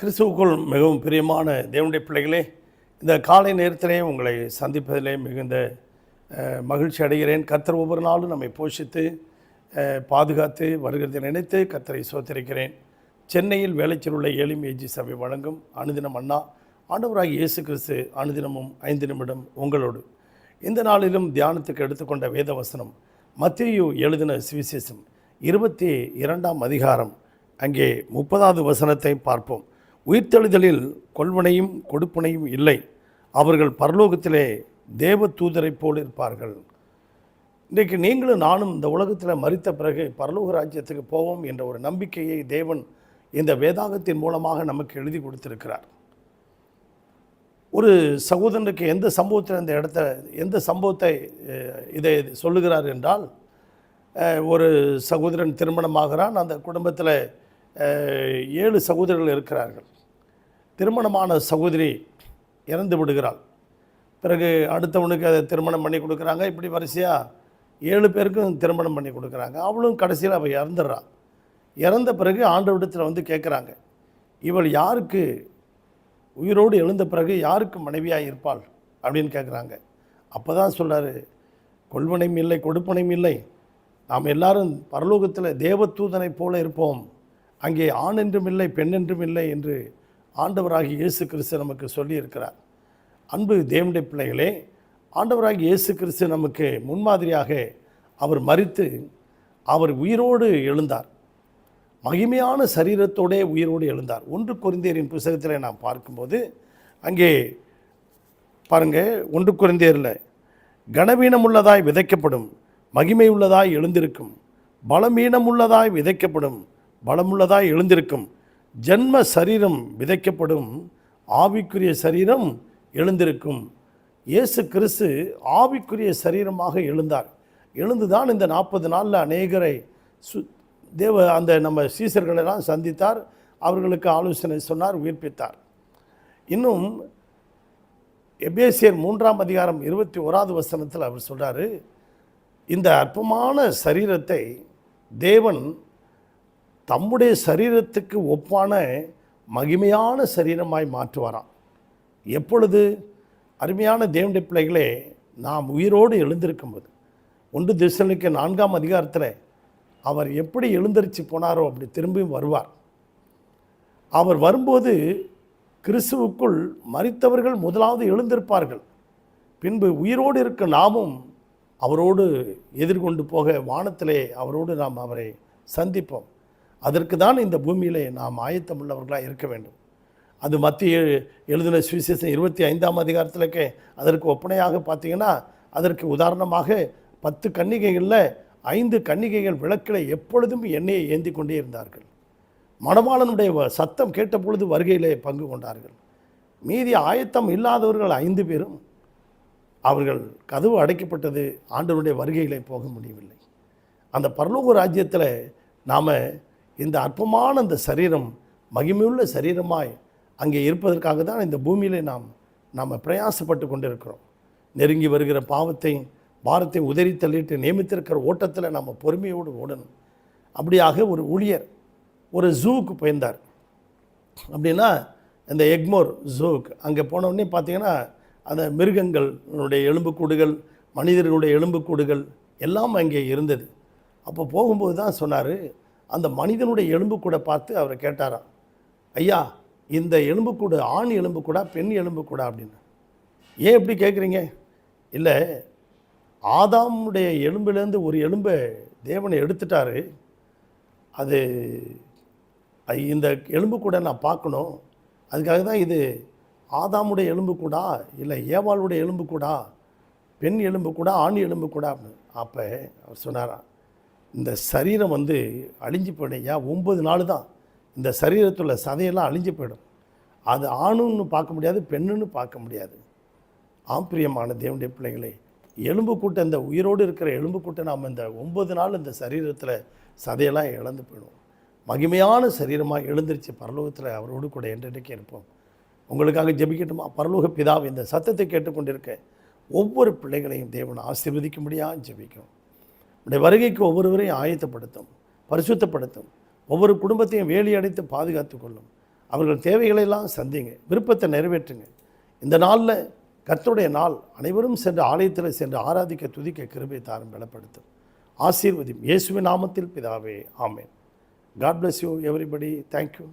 கிறிஸ்துவுக்குள் மிகவும் பிரியமான தேவனுடைய பிள்ளைகளே இந்த காலை நேரத்திலே உங்களை சந்திப்பதிலே மிகுந்த மகிழ்ச்சி அடைகிறேன். கத்தர் ஒவ்வொரு நாளும் நம்மை போஷித்து பாதுகாத்து வருகிறதை நினைத்து கத்தரை சோத்தரிக்கிறேன் சென்னையில் வேலைச்சில் உள்ள ஏழும் ஏஜி சபை வழங்கும் அனுதினம் அண்ணா ஆண்டவராக இயேசு கிறிஸ்து அனுதினமும் ஐந்து நிமிடம் உங்களோடு. இந்த நாளிலும் தியானத்துக்கு எடுத்துக்கொண்ட வேத வசனம் மத்தேயு எழுதின சுவிசேஷம் இருபத்தி இரண்டாம் அதிகாரம். அங்கே முப்பதாவது வசனத்தை பார்ப்போம். உயிர்த்தெழுதலில் கொள்வனையும் கொடுப்பனையும் இல்லை. அவர்கள் பரலோகத்திலே தேவ தூதரைப் போல் இருப்பார்கள். இன்றைக்கு நீங்களும் நானும் இந்த உலகத்தில் மறித்த பிறகு பரலோக ராஜ்யத்துக்கு போவோம் என்ற ஒரு நம்பிக்கையை தேவன் இந்த வேதாகத்தின் மூலமாக நமக்கு எழுதி கொடுத்திருக்கிறார். ஒரு சகோதரனுக்கு எந்த சம்பவத்தில் இந்த இடத்த எந்த சம்பவத்தை இதை சொல்லுகிறார் என்றால் ஒரு சகோதரன் திருமணமாகிறான். அந்த குடும்பத்தில் ஏழு சகோதரர்கள் இருக்கிறார்கள். திருமணமான சகோதரி இறந்து விடுகிறாள். பிறகு அடுத்தவனுக்கு அதை திருமணம் பண்ணி கொடுக்குறாங்க. இப்படி வரிசையாக ஏழு பேருக்கும் திருமணம் பண்ணி கொடுக்குறாங்க. அவளும் கடைசியில் அவள் இறந்துடுறான் இறந்த பிறகு ஆண்டவிடத்தில் வந்து கேட்குறாங்க இவள் யாருக்கு? உயிரோடு எழுந்த பிறகு யாருக்கு மனைவியாக இருப்பாள்? அப்படின்னு கேட்குறாங்க அப்போ தான் சொல்கிறாரு கொள்வனையும் இல்லை கொடுப்பனையும் இல்லை. நாம் எல்லாரும் பரலோகத்தில் தேவதூதனைப் போல இருப்போம். அங்கே ஆண் என்றும் இல்லை பெண் என்றும் இல்லை என்று ஆண்டவராகி இயேசு கிறிஸ்து நமக்கு சொல்லியிருக்கிறார். அன்பு தேவனுடைய பிள்ளைகளே ஆண்டவராகி இயேசு கிறிஸ்து நமக்கு முன்மாதிரியாக அவர் மறித்து அவர் உயிரோடு எழுந்தார். மகிமையான சரீரத்தோடே உயிரோடு எழுந்தார். ஒன்று குறைந்தேரின் புஸ்தகத்தில் நாம் பார்க்கும்போது அங்கே பாருங்கள் ஒன்று குறைந்தேரில் கனவீனம் உள்ளதாய் விதைக்கப்படும் மகிமை உள்ளதாய் எழுந்திருக்கும் பலமீனம் உள்ளதாய் விதைக்கப்படும் பலமுள்ளதாய் எழுந்திருக்கும் ஜன்ம சரீரம் விதைக்கப்படும் ஆவிக்குரிய சரீரம் எழுந்திருக்கும். இயேசு கிறிஸ்து ஆவிக்குரிய சரீரமாக எழுந்தார். எழுந்துதான் இந்த நாற்பது நாளில் அநேகரை சு தேவ அந்த நம்ம சீசர்களெல்லாம் சந்தித்தார். அவர்களுக்கு ஆலோசனை சொன்னார் உயிர்ப்பித்தார். இன்னும் எபேசியர் மூன்றாம் அதிகாரம் இருபத்தி ஓராவது வசனத்தில் அவர் சொல்கிறார் இந்த அற்பமான சரீரத்தை தேவன் தம்முடைய சரீரத்துக்கு ஒப்பான மகிமையான சரீரமாய் மாற்றுவாராம். எப்பொழுது? அருமையான தேவனுடைய பிள்ளைகளே நாம் உயிரோடு எழுந்திருக்கும்போது. ஒன்று திசலுக்கு நான்காம் அதிகாரத்தில் அவர் எப்படி எழுந்தரிச்சு போனாரோ அப்படி திரும்பியும் வருவார். அவர் வரும்போது கிறிஸ்துவுக்குள் மறித்தவர்கள் முதலாவது எழுந்திருப்பார்கள். பின்பு உயிரோடு இருக்க நாமும் அவரோடு எதிர்கொண்டு போக வானத்திலே அவரோடு நாம் அவரை சந்திப்போம். அதற்கு தான் இந்த பூமியில் நாம் ஆயத்தமுள்ளவர்களாக இருக்க வேண்டும். அது மத்திய எழுதின சுவிசேஷம் இருபத்தி ஐந்தாம் அதிகாரத்திலக்கே அதற்கு ஒப்பனையாக பார்த்தீங்கன்னா அதற்கு உதாரணமாக பத்து கன்னிகைகளில் ஐந்து கன்னிகைகள் விளக்கில் எப்பொழுதும் எண்ணெயை ஏந்தி கொண்டே இருந்தார்கள். மணவாளனுடைய வ- சத்தம் கேட்ட பொழுது வருகையிலே பங்கு கொண்டார்கள். மீதி ஆயத்தம் இல்லாதவர்கள் ஐந்து பேரும் அவர்கள் கதவு அடைக்கப்பட்டது ஆண்டவருடைய வருகையிலே போக முடியவில்லை. அந்த பரலோக ராஜ்யத்தில் நாம் இந்த அற்பமான அந்த சரீரம் மகிமையுள்ள சரீரமாய் அங்கே இருப்பதற்காக தான் இந்த பூமியிலே நாம் நாம் பிரயாசப்பட்டு கொண்டிருக்கிறோம். நெருங்கி வருகிற பாவத்தை பாரத்தை உதறி தள்ளிட்டு நியமித்திருக்கிற ஓட்டத்தில் நம்ம பொறுமையோடு ஓடணும். அப்படியாக ஒரு ஊழியர் ஒரு ஜூவுக்கு போயிருந்தார். அப்படின்னா இந்த எக்மோர் ஜூவுக்கு. அங்கே போனோடனே பார்த்தீங்கன்னா அந்த மிருகங்களுடைய எலும்புக்கூடுகள் மனிதர்களுடைய எலும்புக்கூடுகள் எல்லாம் அங்கே இருந்தது. அப்போ போகும்போது தான் சொன்னார் அந்த மனிதனுடைய எலும்பு கூட பார்த்து அவரை கேட்டாராம் ஐயா இந்த எலும்புக்கூடு ஆண் எலும்பு கூட பெண் எலும்பு கூட? அப்படின்னு. ஏன் இப்படி கேட்குறீங்க? இல்லை ஆதாமுடைய எலும்பிலேருந்து ஒரு எலும்பை தேவனை எடுத்துட்டாரு. அது அது இந்த எலும்பு கூட நான் பார்க்கணும். அதுக்காக தான் இது ஆதாமுடைய எலும்பு கூடா இல்லை ஏவாளுடைய எலும்பு கூடா பெண் எலும்பு கூட ஆண் எலும்பு கூட? அப்படின்னு அப்போ அவர் சொன்னாராம் இந்த சரீரம் வந்து அழிஞ்சு போயிடும் ஏன் ஒம்பது நாள் தான் இந்த சரீரத்துள்ள சதையெல்லாம் அழிஞ்சு போயிடும். அது ஆணுன்னு பார்க்க முடியாது பெண்ணுன்னு பார்க்க முடியாது. ஆம்பிரியமான தேவனுடைய பிள்ளைகளே எலும்பு கூட்டம் இந்த உயிரோடு இருக்கிற எலும்பு கூட்டம் நாம் இந்த ஒம்பது நாள் இந்த சரீரத்தில் சதையெல்லாம் இழந்து போயிடும் மகிமையான சரீரமாக எழுந்திருச்சு பரலோகத்தில் அவரோடு கூட என்றைக்கு இருப்போம். உங்களுக்காக ஜெபிக்கட்டுமா? பரலோக பிதாவை இந்த சத்தத்தை கேட்டுக்கொண்டிருக்க ஒவ்வொரு பிள்ளைகளையும் தேவன் ஆசீர்வதிக்கும்படியாக ஜெபிக்கும் உடைய வருகைக்கு ஒவ்வொருவரையும் ஆயத்தப்படுத்தும் பரிசுத்தப்படுத்தும். ஒவ்வொரு குடும்பத்தையும் வேலி அடைத்து பாதுகாத்து கொள்ளும். அவர்கள் தேவைகளெல்லாம் சந்திங்க விருப்பத்தை நிறைவேற்றுங்க. இந்த நாளில் கர்த்தருடைய நாள் அனைவரும் சென்று ஆலயத்தில் சென்று ஆராதிக்க துதிக்க கிருபை தாரம் பலப்படுத்தும். ஆசீர்வதியும். இயேசுவின் நாமத்தில் பிதாவே ஆமேன். God bless you everybody thank you